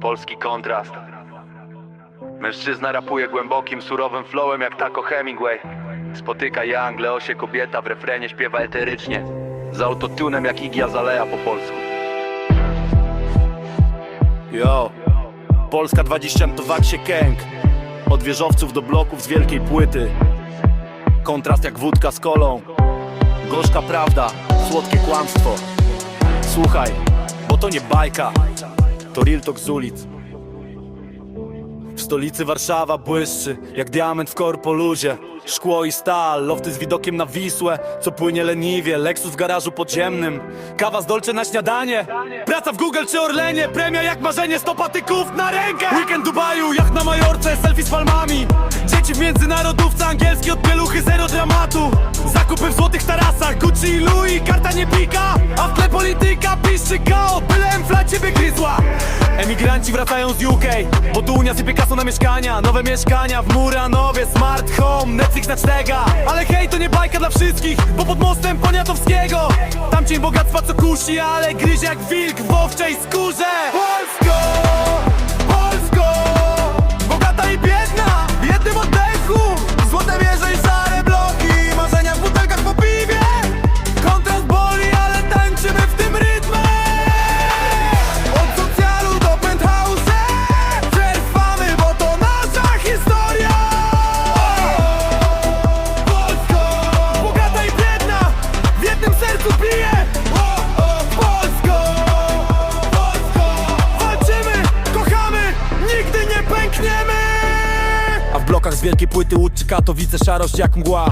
Polski kontrast. Mężczyzna rapuje głębokim, surowym flowem jak tako Hemingway. Spotyka Young, Leosie kobieta, w refrenie śpiewa eterycznie. Z autotunem jak Iggy Azalea po polsku. Yo, Polska 20 to waksie kęk Od wieżowców do bloków z wielkiej płyty Kontrast jak wódka z kolą Gorzka prawda, słodkie kłamstwo Słuchaj, bo to nie bajka To real talk z ulic. W stolicy Warszawa błyszczy Jak diament w korpoluzie. Szkło i stal, lofty z widokiem na Wisłę Co płynie leniwie, Lexus w garażu podziemnym Kawa z Dolce na śniadanie. Praca w Google czy Orlenie Premia jak marzenie, sto patyków na rękę. Weekend Dubaju, jak na Majorce Selfie z palmami. Dzieci w międzynarodówce Angielski od pieluchy, zero dramatu. Zakupy w złotych tarasach Gucci i Louis, karta nie pika. A w tle polityka piszczy KO Byle by gryzła. Emigranci wracają z UK Bo tu Unia sypie kasą na mieszkania. Nowe mieszkania w Muranowie Smart home, Netflix na cztega. Ale hej, to nie bajka dla wszystkich Bo pod mostem Poniatowskiego. Tam cień bogactwa co kusi Ale gryzie jak wilk w owczej skórze blokach z wielkiej płyty Łódź Katowice szarość jak mgła.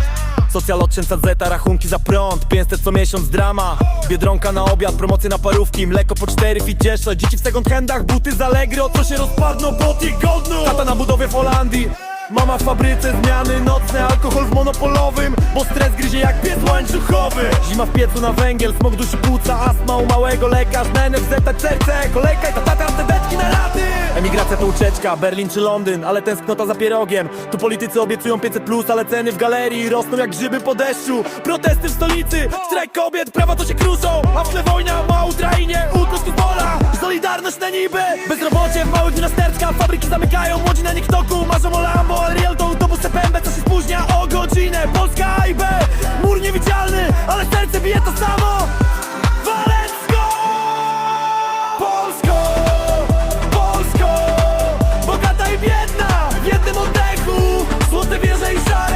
Socjal od zeta, rachunki za prąd 500 co miesiąc drama. Biedronka na obiad, promocje na parówki Mleko po cztery fit cieszę Dzieci w second handach, buty z Allegro To się rozpadną po tygodniu Tata na budowie w Holandii Mama w fabryce, zmiany nocne Alkohol w monopolowym Bo stres gryzie jak pies łańcuchowy. Zima w piecu na węgiel, smog duszy płuca Astma u małego lekarz Na NFZ, CRC, kolejka i ta tata te detki na raty. Emigracja to ucieczka, Berlin czy Londyn Ale tęsknota za pierogiem. Tu politycy obiecują 500 plus, ale ceny w galerii Rosną jak grzyby po deszczu. Protesty w stolicy, strajk kobiet Prawa to się kruszą, a w tle wojna Ma Ukrainie, utrus futbola Solidarność na niby Bezrobocie w małych miasteczkach. Fabryki zamykają, młodzi na TikToku Marzą o Lambo, ale real to autobus CPMB Co się spóźnia o godzinę? Polska A i B, mur niewidzialny Ale serce bije to samo! Polsko! Bogata i biedna w jednym oddechu. Złote wieże i szare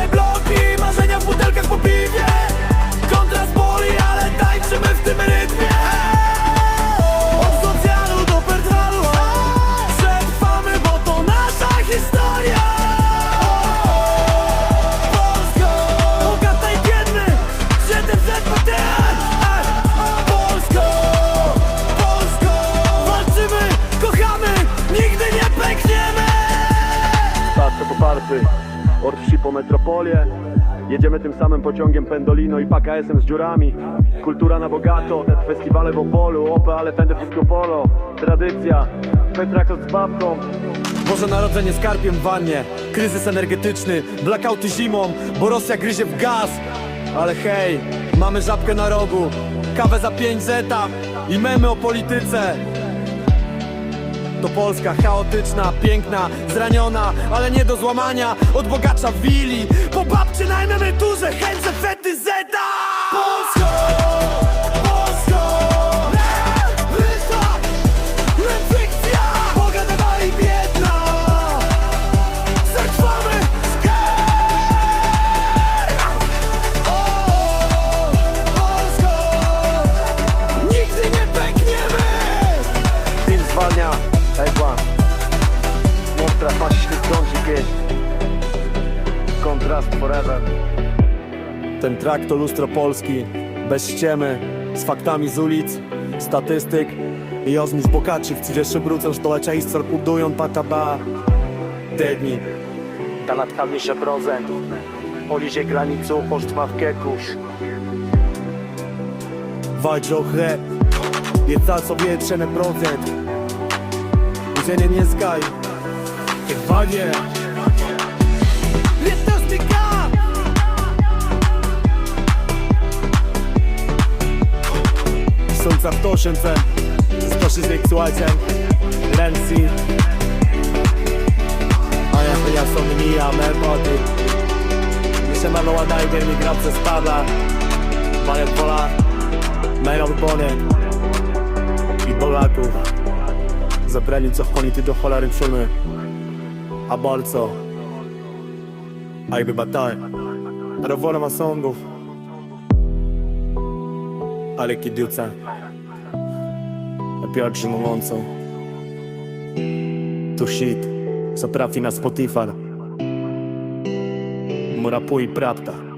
Poparty od po metropolię Jedziemy tym samym pociągiem Pendolino i PKS-em z dziurami. Kultura na bogato, festiwale w Opolu Ope, ale tędy wszystko polo. Tradycja, Petrakot z babką. Boże Narodzenie z karpiem w wannie. Kryzys energetyczny, blackouty zimą Bo Rosja gryzie w gaz. Ale hej, mamy żabkę na rogu Kawę za 5 zeta I memy o polityce to Polska. Chaotyczna, piękna, zraniona, ale nie do złamania. Od bogacza w willi, po babcie na emeryturze Chęce fety zeta Ejkła Mostra, masz ślizgący pieśń Kontrast forever. Ten trak to lustro Polski, bez ściemy, z faktami z ulic, statystyk i ozmi z bokaczy w jeszcze wrócą stolecia i budują pataba. Te dni, ta nadkawnie się procent, polizie granicą posztwa w kekusz. Walcz o chleb, jedz sobie trzene procent, Nie jak wanie. Litos mi kam! Są w to 800 106 słuchajcie Ręce Zi A ja to ja są mija me pody Myślę na loa najder mi gra przez pada. Mają pola Mają bony I Polaków Zabrali co oni ty do cholery przymy A bardzo A jakby bataj Rowola masongów Ale kiduca Piotr mówiącą To shit Co trafi na Spotify. Mu rapuje prawda